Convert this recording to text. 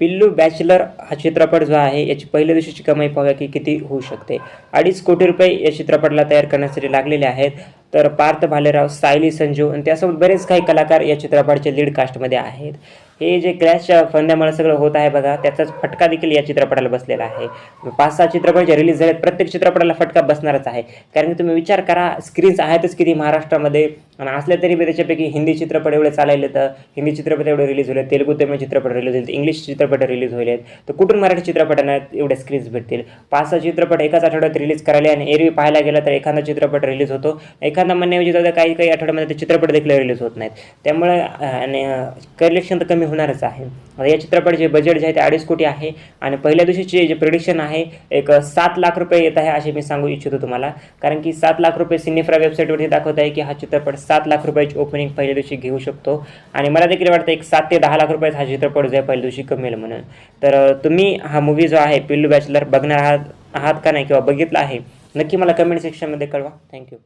पिल्लू बॅचलर हा चित्रपट जो आहे याची पहिल्या दिवशीची कमाई पाहूया की किती होऊ शकते. अडीच कोटी रुपये या चित्रपटाला तयार करण्यासाठी लागलेले आहेत. तर पार्थ भालेराव सायली संजू आणि त्यासोबत बरेच काही कलाकार या चित्रपटाच्या लीड कास्टमध्ये आहेत. हे जे क्रॅशच्या फंद्यामुळे सगळं होत आहे बघा त्याचाच फटका देखील या चित्रपटाला बसलेला आहे. पाच सहा चित्रपट जे रिलीज झालेत प्रत्येक चित्रपटाला फटका बसणारच आहे. कारण की तुम्ही विचार करा स्क्रीन्स आहेतच किती महाराष्ट्रामध्ये. आणि असले तरी बी त्याच्यापैकी हिंदी चित्रपट एवढे चालायले तर हिंदी चित्रपट एवढे रिलीज होईल तेलुगू तमिळ चित्रपट रिलीज होईल इंग्लिश चित्रपट रिलीज होईल तर कुठून मराठी चित्रपटांना एवढ्या स्क्रीन्स भेटतील? पाच सहा चित्रपट एकाच आठवड्यात रिलीज करायला आणि एरवी पाहायला गेला तर एखादा चित्रपट रिलीज होतो. एखादा म्हणण्याऐवजी जाऊ काही काही आठवड्यामध्ये ते चित्रपट देखील रिलीज होत नाहीत. त्यामुळे आणि कलेक्शन तर कमी होणारच आहे. आता या चित्रपटाचे बजेट जे आहे ते अडीच कोटी आहे आणि पहिल्या दिवशीचे जे प्रिडिक्शन आहे एक सात लाख रुपये येत आहे असे मी सांगू इच्छितो तुम्हाला. कारण की सात लाख रुपये सिनेफ्रा वेबसाईटवरती दाखवत आहे की हा चित्रपट सात लाख रुपयाची ओपनिंग पहिल्या दिवशी घेऊ शकतो. आणि मला देखील वाटतं एक सात ते दहा लाख रुपयात हा चित्रपट जो आहे पहिल्या दिवशी कमेल म्हणून. तर तुम्ही हा मूवी जो आहे पिल्लू बॅचलर बघणार आहात आहात का नाही किंवा बघितला आहे नक्की मला कमेंट सेक्शनमध्ये कळवा. थँक्यू